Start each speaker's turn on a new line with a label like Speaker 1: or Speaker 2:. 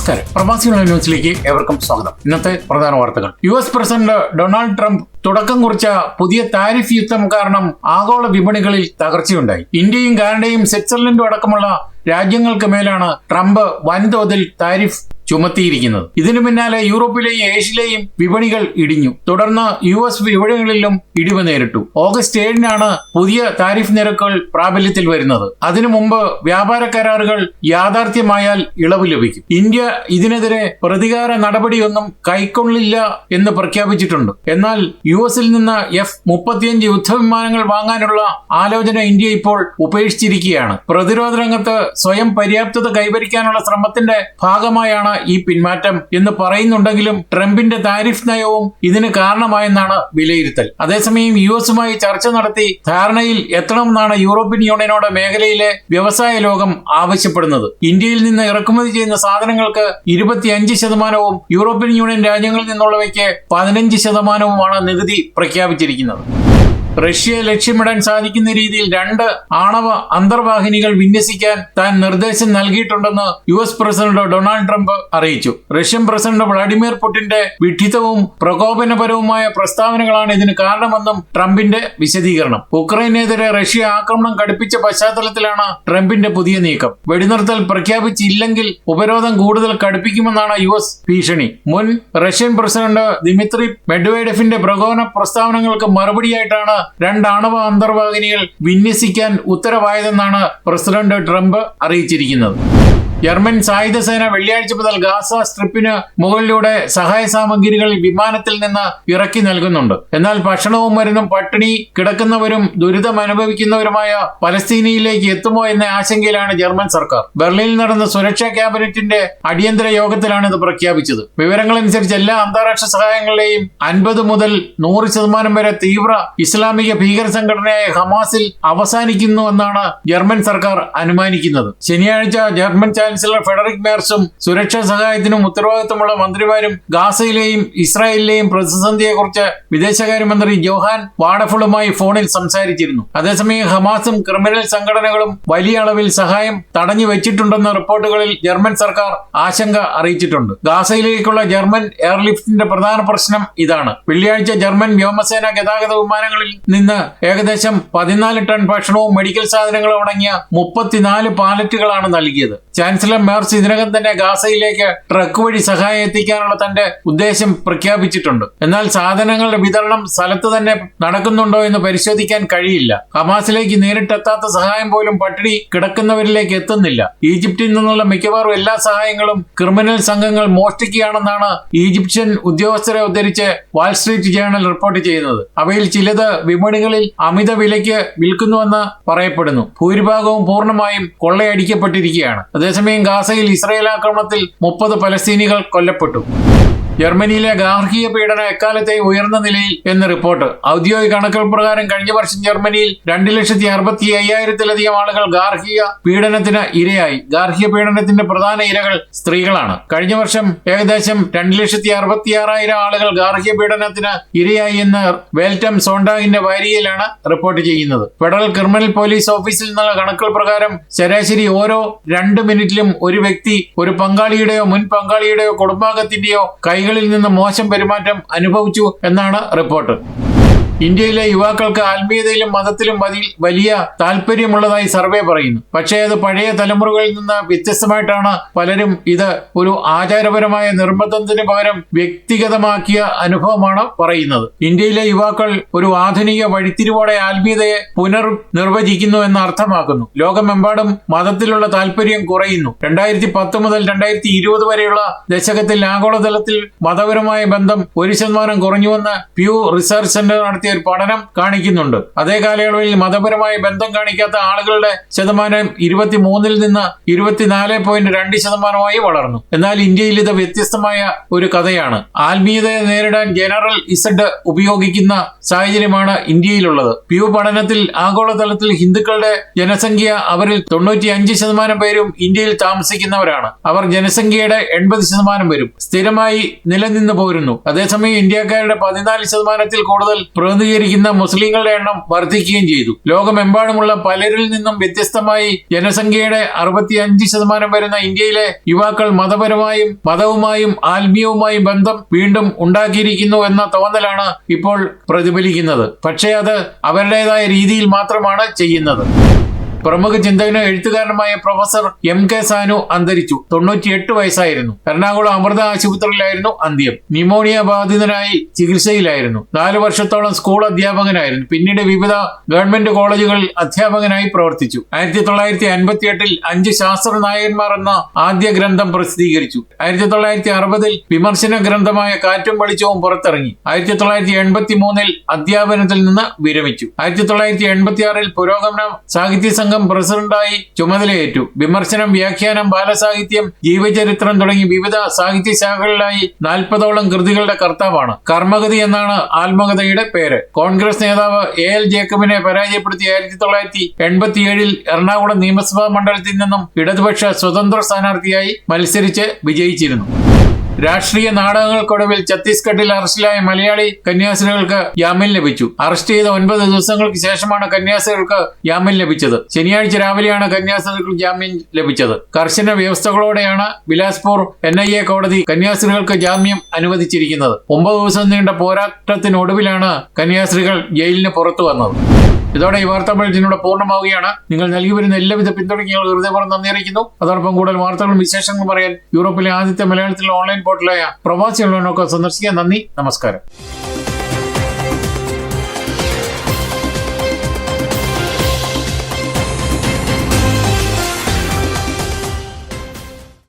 Speaker 1: നമസ്കാരം. പ്രവാസികളുടെ ന്യൂസിലേക്ക് ഏവർക്കും സ്വാഗതം. ഇന്നത്തെ പ്രധാന വാർത്തകൾ. U S president Donald Trump തുടക്കം കുറിച്ച പുതിയ താരിഫ് യുദ്ധം കാരണം ആഗോള വിപണികളിൽ തകർച്ചയുണ്ടായി. ഇന്ത്യയും കാനഡയും സ്വിറ്റ്സർലൻഡും അടക്കമുള്ള രാജ്യങ്ങൾക്ക് മേലാണ് ട്രംപ് വൻതോതിൽ താരിഫ് ചുമത്തിയിരിക്കുന്നത്. ഇതിനു പിന്നാലെ യൂറോപ്പിലെയും ഏഷ്യയിലെയും വിപണികൾ ഇടിഞ്ഞു. തുടർന്ന് യു എസ് വിപണികളിലും ഇടിവ് നേരിട്ടു. ഓഗസ്റ്റ് ഏഴിനാണ് പുതിയ താരിഫ് നിരക്കുകൾ പ്രാബല്യത്തിൽ വരുന്നത്. അതിനു മുമ്പ് വ്യാപാര കരാറുകൾ യാഥാർത്ഥ്യമായാൽ ഇളവ് ലഭിക്കും. ഇന്ത്യ ഇതിനെതിരെ പ്രതികാര നടപടിയൊന്നും കൈക്കൊള്ളില്ല എന്ന് പ്രഖ്യാപിച്ചിട്ടുണ്ട്. എന്നാൽ യു എസിൽ നിന്ന് എഫ് മുപ്പത്തിയഞ്ച് യുദ്ധവിമാനങ്ങൾ വാങ്ങാനുള്ള ആലോചന ഇന്ത്യ ഇപ്പോൾ ഉപേക്ഷിച്ചിരിക്കുകയാണ്. പ്രതിരോധ രംഗത്ത് സ്വയം പര്യാപ്തത കൈവരിക്കാനുള്ള ശ്രമത്തിന്റെ ഭാഗമായാണ് ഈ പിന്മാറ്റം എന്ന് പറയുന്നുണ്ടെങ്കിലും ട്രംപിന്റെ താരിഫ് നയവും ഇതിന് കാരണമായെന്നാണ് വിലയിരുത്തൽ. അതേസമയം യു എസുമായി ചർച്ച നടത്തി ധാരണയിൽ എത്തണമെന്നാണ് യൂറോപ്യൻ യൂണിയനോട് മേഖലയിലെ വ്യവസായ ലോകം ആവശ്യപ്പെടുന്നത്. ഇന്ത്യയിൽ നിന്ന് ഇറക്കുമതി ചെയ്യുന്ന സാധനങ്ങൾക്ക് ഇരുപത്തിയഞ്ച് ശതമാനവും യൂറോപ്യൻ യൂണിയൻ രാജ്യങ്ങളിൽ നിന്നുള്ളവയ്ക്ക് പതിനഞ്ച് ശതമാനവുമാണ് നികുതി പ്രഖ്യാപിച്ചിരിക്കുന്നത്. റഷ്യയെ ലക്ഷ്യമിടാൻ സാധിക്കുന്ന രീതിയിൽ രണ്ട് ആണവ അന്തർവാഹിനികൾ വിന്യസിക്കാൻ താൻ നിർദ്ദേശം നൽകിയിട്ടുണ്ടെന്ന് U S president Donald Trump അറിയിച്ചു. റഷ്യൻ പ്രസിഡന്റ് വ്ളാഡിമിർ പുടിന്റെ വിഡ്ഢിത്തവും പ്രകോപനപരവുമായ പ്രസ്താവനകളാണ് ഇതിന് കാരണമെന്നും ട്രംപിന്റെ വിശദീകരണം. ഉക്രൈനെതിരെ റഷ്യ ആക്രമണം കടുപ്പിച്ച പശ്ചാത്തലത്തിലാണ് ട്രംപിന്റെ പുതിയ നീക്കം. വെടിനിർത്തൽ പ്രഖ്യാപിച്ചില്ലെങ്കിൽ ഉപരോധം കൂടുതൽ കടുപ്പിക്കുമെന്നാണ് യു എസ് ഭീഷണി. മുൻ റഷ്യൻ പ്രസിഡന്റ് ദിമിത്രി മെഡ്വേഡെഫിന്റെ പ്രകോപന പ്രസ്താവനകൾക്ക് മറുപടിയായിട്ടാണ് രണ്ട് ആണവ അന്തർവാഹിനികൾ വിന്യസിക്കാൻ ഉത്തരവായതെന്നാണ് പ്രസിഡന്റ് ട്രംപ് അറിയിച്ചിരിക്കുന്നത്. ജർമ്മൻ സായുധ സേന വെള്ളിയാഴ്ച മുതൽ ഗാസ സ്ട്രിപ്പിന് മുകളിലൂടെ സഹായ സാമഗ്രികൾ വിമാനത്തിൽ നിന്ന് ഇറക്കി നൽകുന്നുണ്ട്. എന്നാൽ ഭക്ഷണവും മരുന്നും പട്ടിണി കിടക്കുന്നവരും ദുരിതം അനുഭവിക്കുന്നവരുമായ പലസ്തീനയിലേക്ക് എത്തുമോ എന്ന ആശങ്കയിലാണ് ജർമ്മൻ സർക്കാർ. ബെർലിനിൽ നടന്ന സുരക്ഷാ ക്യാബിനറ്റിന്റെ അടിയന്തര യോഗത്തിലാണ് ഇത് പ്രഖ്യാപിച്ചത്. വിവരങ്ങളനുസരിച്ച് എല്ലാ അന്താരാഷ്ട്ര സഹായങ്ങളെയും അൻപത് മുതൽ നൂറ് ശതമാനം വരെ തീവ്ര ഇസ്ലാമിക ഭീകര സംഘടനയായ ഹമാസിൽ അവസാനിക്കുന്നുവെന്നാണ് ജർമ്മൻ സർക്കാർ അനുമാനിക്കുന്നത്. ശനിയാഴ്ച ജർമ്മൻ ഫെഡറിക് മേർസും സുരക്ഷാ സഹായത്തിനും ഉത്തരവാദിത്തമുള്ള മന്ത്രിമാരും ഗാസയിലെയും ഇസ്രായേലിലെയും പ്രതിസന്ധിയെക്കുറിച്ച് വിദേശകാര്യമന്ത്രി ജോഹാൻ വാഡഫുളുമായി ഫോണിൽ സംസാരിച്ചിരുന്നു. അതേസമയം ഹമാസും ക്രിമിനൽ സംഘടനകളും വലിയ അളവിൽ സഹായം തടഞ്ഞു വെച്ചിട്ടുണ്ടെന്ന റിപ്പോർട്ടുകളിൽ ജർമ്മൻ സർക്കാർ ആശങ്ക അറിയിച്ചിട്ടുണ്ട്. ഗാസയിലേക്കുള്ള ജർമ്മൻ എയർലിഫ്റ്റിന്റെ പ്രധാന പ്രശ്നം ഇതാണ്. വെള്ളിയാഴ്ച ജർമ്മൻ വ്യോമസേന ഗതാഗത വിമാനങ്ങളിൽ നിന്ന് ഏകദേശം പതിനാല് ടൺ ഭക്ഷണവും മെഡിക്കൽ സാധനങ്ങളും അടങ്ങിയ മുപ്പത്തിനാല് പാലറ്റുകളാണ് നൽകിയത്. ചാൻസലർ മേർസ് ഇതിനകം തന്നെ ഗാസയിലേക്ക് ട്രക്ക് വഴി സഹായം എത്തിക്കാനുള്ള തന്റെ ഉദ്ദേശം പ്രഖ്യാപിച്ചിട്ടുണ്ട്. എന്നാൽ സാധനങ്ങളുടെ വിതരണം സ്ഥലത്ത് തന്നെ നടക്കുന്നുണ്ടോ എന്ന് പരിശോധിക്കാൻ കഴിയില്ല. ഹമാസിലേക്ക് നേരിട്ടെത്താത്ത സഹായം പോലും പട്ടിണി കിടക്കുന്നവരിലേക്ക് എത്തുന്നില്ല. ഈജിപ്തിൽ നിന്നുള്ള മിക്കവാറും എല്ലാ സഹായങ്ങളും ക്രിമിനൽ സംഘങ്ങൾ മോഷ്ടിക്കുകയാണെന്നാണ് ഈജിപ്ഷ്യൻ ഉദ്യോഗസ്ഥരെ ഉദ്ധരിച്ച് വാൾസ്ട്രീറ്റ് ജേണൽ റിപ്പോർട്ട് ചെയ്യുന്നത്. അവയിൽ ചിലത് വിപണികളിൽ അമിത വിലയ്ക്ക് വിൽക്കുന്നുവെന്ന് പറയപ്പെടുന്നു. ഭൂരിഭാഗവും പൂർണമായും കൊള്ളയടിക്കപ്പെട്ടിരിക്കുകയാണ്. അതേസമയം ഗാസയിൽ ഇസ്രായേൽ ആക്രമണത്തിൽ മുപ്പത് പലസ്തീനികൾ കൊല്ലപ്പെട്ടു. ജർമ്മനിയിലെ ഗാർഹിക പീഡനം എക്കാലത്തെയും ഉയർന്ന നിലയിൽ എന്ന് റിപ്പോർട്ട്. ഔദ്യോഗിക കണക്കുകൾ പ്രകാരം കഴിഞ്ഞ വർഷം ജർമ്മനിയിൽ രണ്ട് ലക്ഷത്തി അറുപത്തി അയ്യായിരത്തിലധികം ആളുകൾ ഗാർഹിക പീഡനത്തിന് ഇരയായി. ഗാർഹിക പീഡനത്തിന്റെ പ്രധാന ഇരകൾ സ്ത്രീകളാണ്. കഴിഞ്ഞ വർഷം ഏകദേശം രണ്ട് ലക്ഷത്തി അറുപത്തി ആറായിരം ആളുകൾ ഗാർഹിക പീഡനത്തിന് ഇരയായി എന്ന് വെൽറ്റം സോണ്ടാഗിന്റെ വാരികയിലാണ് റിപ്പോർട്ട് ചെയ്യുന്നത്. ഫെഡറൽ ക്രിമിനൽ പോലീസ് ഓഫീസിൽ നിന്നുള്ള കണക്കുകൾ പ്രകാരം ശരാശരി ഓരോ രണ്ട് മിനിറ്റിലും ഒരു വ്യക്തി ഒരു പങ്കാളിയുടെയോ മുൻ പങ്കാളിയുടെയോ കുടുംബാംഗത്തിന്റെയോ കൈകളിൽ നിന്ന് മോശം പെരുമാറ്റം അനുഭവിച്ചു എന്നാണ് റിപ്പോർട്ട്. ഇന്ത്യയിലെ യുവാക്കൾക്ക് ആത്മീയതയിലും മതത്തിലും വലി വലിയ താല്പര്യമുള്ളതായി സർവേ പറയുന്നു. പക്ഷേ അത് പഴയ തലമുറകളിൽ നിന്ന് വ്യത്യസ്തമായിട്ടാണ് പലരും ഇത് ഒരു ആചാരപരമായ നിർബന്ധത്തിന് പകരം വ്യക്തിഗതമാക്കിയ അനുഭവമാണ് പറയുന്നത്. ഇന്ത്യയിലെ യുവാക്കൾ ഒരു ആധുനിക വഴിത്തിരിവോടെ ആത്മീയതയെ പുനർ നിർവചിക്കുന്നു എന്ന് അർത്ഥമാക്കുന്നു. ലോകമെമ്പാടും മതത്തിലുള്ള താല്പര്യം കുറയുന്നു. രണ്ടായിരത്തി പത്ത് മുതൽ രണ്ടായിരത്തി ഇരുപത് വരെയുള്ള ദശകത്തിൽ ആഗോളതലത്തിൽ മതപരമായ ബന്ധം ഒരു ശതമാനം കുറഞ്ഞുവെന്ന് പ്യൂ റിസർച്ച് സെന്റർ നടത്തിയ ഒരു പഠനം കാണിക്കുന്നുണ്ട്. അതേ കാലയളവിൽ മതപരമായ ബന്ധം കാണിക്കാത്ത ആളുകളുടെ ശതമാനം ഇരുപത്തി മൂന്നിൽ നിന്ന് ഇരുപത്തിനാല് പോയിന്റ് രണ്ട് ശതമാനമായി വളർന്നു. എന്നാൽ ഇന്ത്യയിൽ ഇത് വ്യത്യസ്തമായ ഒരു കഥയാണ്. ആത്മീയതയെ നേരിടാൻ ജനറൽ ഇസഡ് ഉപയോഗിക്കുന്ന സാഹചര്യമാണ് ഇന്ത്യയിലുള്ളത്. പ്യൂ പഠനത്തിൽ ആഗോളതലത്തിൽ ഹിന്ദുക്കളുടെ ജനസംഖ്യ അവരിൽ തൊണ്ണൂറ്റി അഞ്ച് ശതമാനം പേരും ഇന്ത്യയിൽ താമസിക്കുന്നവരാണ്. അവർ ജനസംഖ്യയുടെ എൺപത് ശതമാനം വരും. സ്ഥിരമായി നിലനിന്ന് പോരുന്നു. അതേസമയം ഇന്ത്യക്കാരുടെ പതിനാല് ശതമാനത്തിൽ കൂടുതൽ പ്രതിനിധീകരിക്കുന്ന മുസ്ലിങ്ങളുടെ എണ്ണം വർദ്ധിക്കുകയും ചെയ്തു. ലോകമെമ്പാടുമുള്ള പലരിൽ നിന്നും വ്യത്യസ്തമായി ജനസംഖ്യയുടെ അറുപത്തിയഞ്ച് ശതമാനം വരുന്ന ഇന്ത്യയിലെ യുവാക്കൾ മതപരമായും മതവുമായും ആത്മീയവുമായും ബന്ധം വീണ്ടും ഉണ്ടാക്കിയിരിക്കുന്നു എന്ന തോന്നലാണ് ഇപ്പോൾ പ്രതിഫലിക്കുന്നത്. പക്ഷേ അത് അവരുടേതായ രീതിയിൽ മാത്രമാണ് ചെയ്യുന്നത്. പ്രമുഖ ചിന്തകനും എഴുത്തുകാരനുമായ പ്രൊഫസർ എം കെ സാനു അന്തരിച്ചു. തൊണ്ണൂറ്റിയെട്ട് വയസ്സായിരുന്നു. എറണാകുളം അമൃത ആശുപത്രിയിലായിരുന്നു അന്ത്യം. ന്യൂമോണിയ ബാധിതനായി ചികിത്സയിലായിരുന്നു. നാല് വർഷത്തോളം സ്കൂൾ അധ്യാപകനായിരുന്നു. പിന്നീട് വിവിധ ഗവൺമെന്റ് കോളേജുകളിൽ അധ്യാപകനായി പ്രവർത്തിച്ചു. ആയിരത്തി തൊള്ളായിരത്തി അൻപത്തി എട്ടിൽ അഞ്ച് ശാസ്ത്ര നായകന്മാർ എന്ന ആദ്യ ഗ്രന്ഥം പ്രസിദ്ധീകരിച്ചു. ആയിരത്തി തൊള്ളായിരത്തി അറുപതിൽ വിമർശന ഗ്രന്ഥമായ കാറ്റും വെളിച്ചവും പുറത്തിറങ്ങി. ആയിരത്തി തൊള്ളായിരത്തി എൺപത്തി മൂന്നിൽ അധ്യാപനത്തിൽ നിന്ന് വിരമിച്ചു. ആയിരത്തി തൊള്ളായിരത്തി എൺപത്തി ആറിൽ പുരോഗമന സാഹിത്യ സംഘം പ്രസിഡന്റായി ചുമതലയേറ്റു. വിമർശനം വ്യാഖ്യാനം ബാലസാഹിത്യം ജീവചരിത്രം തുടങ്ങി വിവിധ സാഹിത്യ ശാഖകളിലായി നാൽപ്പതോളം കൃതികളുടെ കർത്താവാണ്. കർമ്മഗതി എന്നാണ് ആത്മകഥയുടെ പേര്. കോൺഗ്രസ് നേതാവ് എ എൽ ജേക്കബിനെ പരാജയപ്പെടുത്തി ആയിരത്തി തൊള്ളായിരത്തി എൺപത്തിയേഴിൽ എറണാകുളം നിയമസഭാ മണ്ഡലത്തിൽ നിന്നും ഇടതുപക്ഷ സ്വതന്ത്ര സ്ഥാനാർത്ഥിയായി മത്സരിച്ച് വിജയിച്ചിരുന്നു. രാഷ്ട്രീയ നാടകങ്ങൾക്കൊടുവിൽ ഛത്തീസ്ഗഡിൽ അറസ്റ്റിലായ മലയാളി കന്യാസിനികൾക്ക് ജാമ്യം ലഭിച്ചു. അറസ്റ്റ് ചെയ്ത ഒൻപത് ദിവസങ്ങൾക്ക് ശേഷമാണ് കന്യാസ്ത്രീകൾക്ക് ജാമ്യം ലഭിച്ചത്. ശനിയാഴ്ച രാവിലെയാണ് കന്യാസ്ത്രീകൾക്ക് ജാമ്യം ലഭിച്ചത്. കർശന വ്യവസ്ഥകളോടെയാണ് ബിലാസ്പൂർ എൻ ഐ എ കോടതി കന്യാസ്ത്രീകൾക്ക് ജാമ്യം അനുവദിച്ചിരിക്കുന്നത്. ഒമ്പത് ദിവസം നീണ്ട പോരാട്ടത്തിനൊടുവിലാണ് കന്യാസ്ത്രീകൾ ജയിലിന് പുറത്തു വന്നത്. ഇതോടെ ഈ വാർത്താ ബുള്ളറ്റിനോട് പൂർണമാവുകയാണ്. നിങ്ങൾ നൽകി വരുന്ന എല്ലാവിധ പിന്തുണയ്ക്കും ഞങ്ങൾ ഹൃദയപൂർവം നന്ദി അറിയിക്കുന്നു. അതോടൊപ്പം കൂടുതൽ വാർത്തകളും വിശേഷങ്ങളും പറയാൻ യൂറോപ്പിലെ ആദ്യത്തെ മലയാളത്തിലെ ഓൺലൈൻ പോർട്ടലായ പ്രവാസി ഉള്ളവനൊക്കെ സന്ദർശിക്കാൻ നന്ദി. നമസ്കാരം.